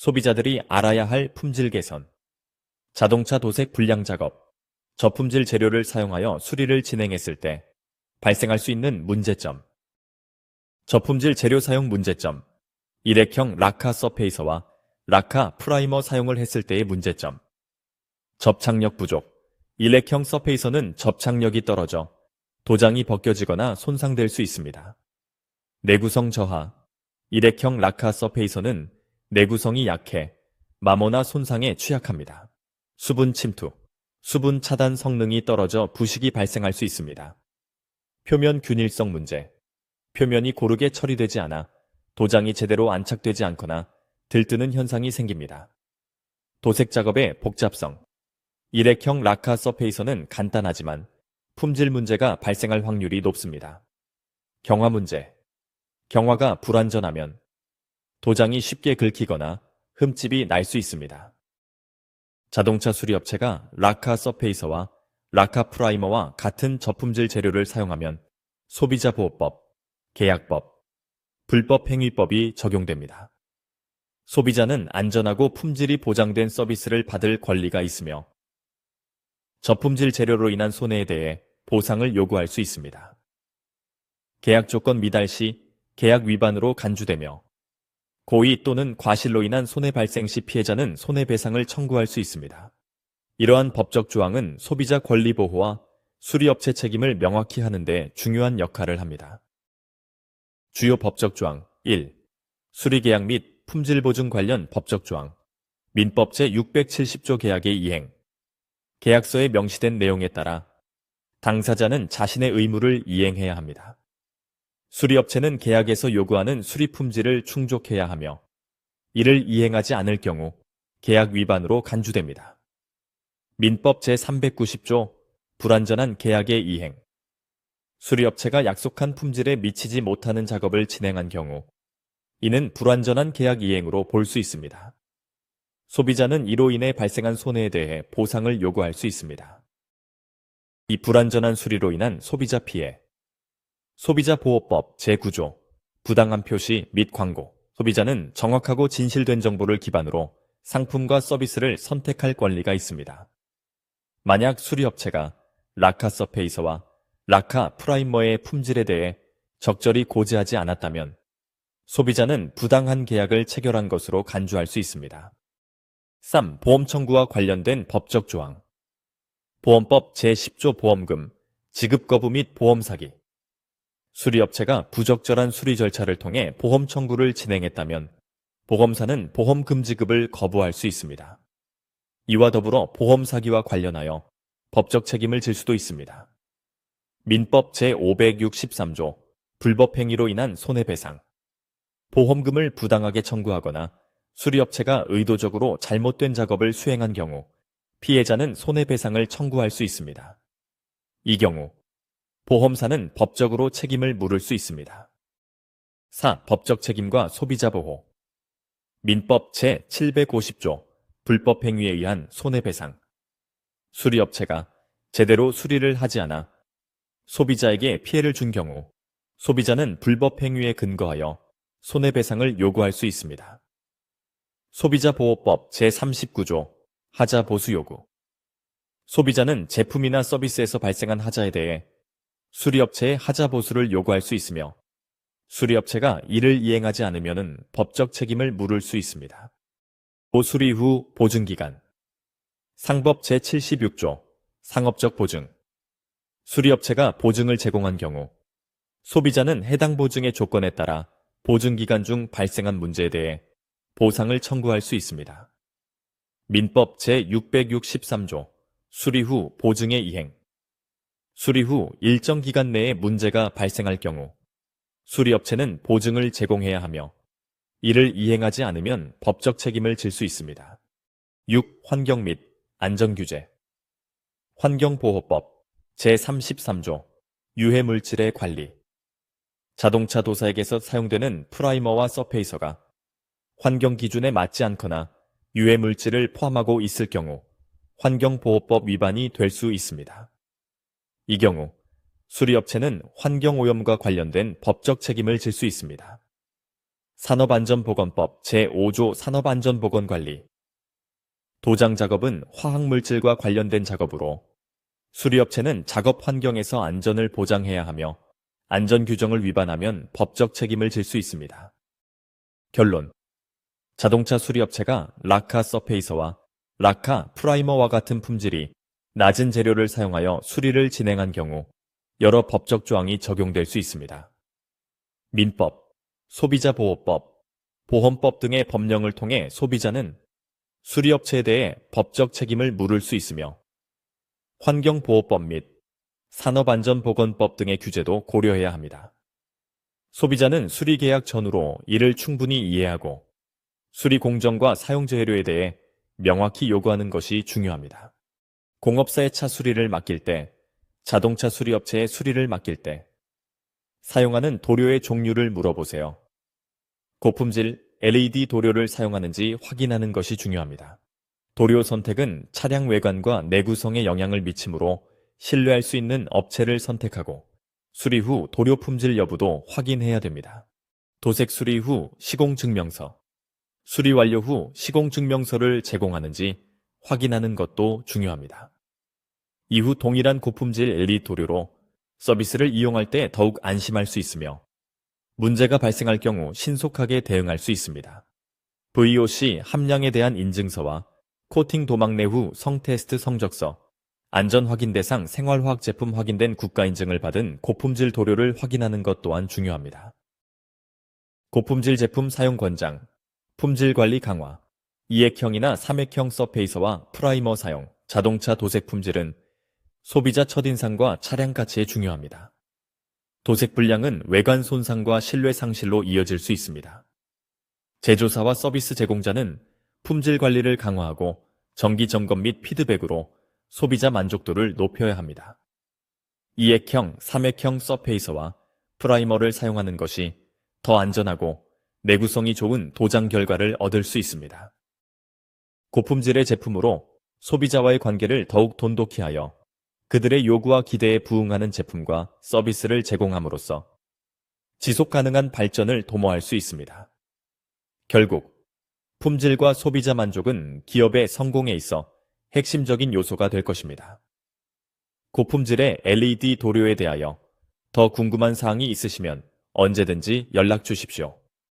소비자들이 알아야 할 품질 개선. 자동차 도색 불량 작업. 저품질 재료를 사용하여 수리를 진행했을 때 발생할 수 있는 문제점. 저품질 재료 사용 문제점. 일회형 라카 서페이서와 라카 프라이머 사용을 했을 때의 문제점. 접착력 부족. 일회형 서페이서는 접착력이 떨어져 도장이 벗겨지거나 손상될 수 있습니다. 내구성 저하. 일회형 라카 서페이서는 내구성이 약해 마모나 손상에 취약합니다. 수분 침투. 수분 차단 성능이 떨어져 부식이 발생할 수 있습니다. 표면 균일성 문제. 표면이 고르게 처리되지 않아 도장이 제대로 안착되지 않거나 들뜨는 현상이 생깁니다. 도색 작업의 복잡성. 일회형 라카 서페이서는 간단하지만 품질 문제가 발생할 확률이 높습니다. 경화 문제. 경화가 불완전하면 도장이 쉽게 긁히거나 흠집이 날 수 있습니다. 자동차 수리업체가 라카 서페이서와 라카 프라이머와 같은 저품질 재료를 사용하면 소비자 보호법, 계약법, 불법 행위법이 적용됩니다. 소비자는 안전하고 품질이 보장된 서비스를 받을 권리가 있으며 저품질 재료로 인한 손해에 대해 보상을 요구할 수 있습니다. 계약 조건 미달 시 계약 위반으로 간주되며 고의 또는 과실로 인한 손해 발생 시 피해자는 손해배상을 청구할 수 있습니다. 이러한 법적 조항은 소비자 권리 보호와 수리업체 책임을 명확히 하는데 중요한 역할을 합니다. 주요 법적 조항 1. 수리계약 및 품질보증 관련 법적 조항 민법 제670조 계약의 이행 계약서에 명시된 내용에 따라 당사자는 자신의 의무를 이행해야 합니다. 수리업체는 계약에서 요구하는 수리 품질을 충족해야 하며 이를 이행하지 않을 경우 계약 위반으로 간주됩니다. 민법 제390조 불완전한 계약의 이행 수리업체가 약속한 품질에 미치지 못하는 작업을 진행한 경우 이는 불완전한 계약 이행으로 볼 수 있습니다. 소비자는 이로 인해 발생한 손해에 대해 보상을 요구할 수 있습니다. 이 불완전한 수리로 인한 소비자 피해 소비자 보호법 제9조 부당한 표시 및 광고 소비자는 정확하고 진실된 정보를 기반으로 상품과 서비스를 선택할 권리가 있습니다. 만약 수리업체가 라카 서페이서와 라카 프라이머의 품질에 대해 적절히 고지하지 않았다면 소비자는 부당한 계약을 체결한 것으로 간주할 수 있습니다. 3. 보험 청구와 관련된 법적 조항 보험법 제10조 보험금, 지급 거부 및 보험 사기 수리업체가 부적절한 수리 절차를 통해 보험 청구를 진행했다면 보험사는 보험 금 지급을 거부할 수 있습니다. 이와 더불어 보험 사기와 관련하여 법적 책임을 질 수도 있습니다. 민법 제563조 불법 행위로 인한 손해배상 보험금을 부당하게 청구하거나 수리업체가 의도적으로 잘못된 작업을 수행한 경우 피해자는 손해배상을 청구할 수 있습니다. 이 경우 보험사는 법적으로 책임을 물을 수 있습니다. 4. 법적 책임과 소비자 보호 민법 제750조 불법 행위에 의한 손해배상 수리업체가 제대로 수리를 하지 않아 소비자에게 피해를 준 경우 소비자는 불법 행위에 근거하여 손해배상을 요구할 수 있습니다. 소비자보호법 제39조 하자 보수 요구 소비자는 제품이나 서비스에서 발생한 하자에 대해 수리업체에 하자 보수를 요구할 수 있으며 수리업체가 이를 이행하지 않으면 법적 책임을 물을 수 있습니다. 보수리 후 보증기간 상법 제76조 상업적 보증 수리업체가 보증을 제공한 경우 소비자는 해당 보증의 조건에 따라 보증기간 중 발생한 문제에 대해 보상을 청구할 수 있습니다. 민법 제663조 수리 후 보증의 이행 수리 후 일정 기간 내에 문제가 발생할 경우 수리업체는 보증을 제공해야 하며 이를 이행하지 않으면 법적 책임을 질 수 있습니다. 6. 환경 및 안전규제 환경보호법 제33조 유해물질의 관리 자동차 도사에게서 사용되는 프라이머와 서페이서가 환경 기준에 맞지 않거나 유해물질을 포함하고 있을 경우 환경보호법 위반이 될 수 있습니다. 이 경우 수리업체는 환경오염과 관련된 법적 책임을 질 수 있습니다. 산업안전보건법 제5조 산업안전보건관리 도장 작업은 화학물질과 관련된 작업으로 수리업체는 작업 환경에서 안전을 보장해야 하며 안전 규정을 위반하면 법적 책임을 질 수 있습니다. 결론 자동차 수리업체가 라카 서페이서와 라카 프라이머와 같은 품질이 낮은 재료를 사용하여 수리를 진행한 경우 여러 법적 조항이 적용될 수 있습니다. 민법, 소비자보호법, 보험법 등의 법령을 통해 소비자는 수리업체에 대해 법적 책임을 물을 수 있으며 환경보호법 및 산업안전보건법 등의 규제도 고려해야 합니다. 소비자는 수리 계약 전후로 이를 충분히 이해하고 수리 공정과 사용 재료에 대해 명확히 요구하는 것이 중요합니다. 공업사의 차 수리를 맡길 때, 자동차 수리업체의 수리를 맡길 때, 사용하는 도료의 종류를 물어보세요. 고품질 LED 도료를 사용하는지 확인하는 것이 중요합니다. 도료 선택은 차량 외관과 내구성에 영향을 미치므로 신뢰할 수 있는 업체를 선택하고 수리 후 도료 품질 여부도 확인해야 됩니다. 도색 수리 후 시공 증명서, 수리 완료 후 시공 증명서를 제공하는지 확인하는 것도 중요합니다. 이후 동일한 고품질 LED 도료로 서비스를 이용할 때 더욱 안심할 수 있으며 문제가 발생할 경우 신속하게 대응할 수 있습니다. VOC 함량에 대한 인증서와 코팅 도막 내 후 성테스트 성적서, 안전 확인 대상 생활화학 제품 확인된 국가 인증을 받은 고품질 도료를 확인하는 것 또한 중요합니다. 고품질 제품 사용 권장, 품질 관리 강화, 이액형이나 삼액형 서페이서와 프라이머 사용, 자동차 도색 품질은 소비자 첫인상과 차량 가치에 중요합니다. 도색 불량은 외관 손상과 신뢰 상실로 이어질 수 있습니다. 제조사와 서비스 제공자는 품질 관리를 강화하고 정기 점검 및 피드백으로 소비자 만족도를 높여야 합니다. 이액형, 삼액형 서페이서와 프라이머를 사용하는 것이 더 안전하고 내구성이 좋은 도장 결과를 얻을 수 있습니다. 고품질의 제품으로 소비자와의 관계를 더욱 돈독히 하여 그들의 요구와 기대에 부응하는 제품과 서비스를 제공함으로써 지속 가능한 발전을 도모할 수 있습니다. 결국 품질과 소비자 만족은 기업의 성공에 있어 핵심적인 요소가 될 것입니다. 고품질의 LED 도료에 대하여 더 궁금한 사항이 있으시면 언제든지 연락 주십시오.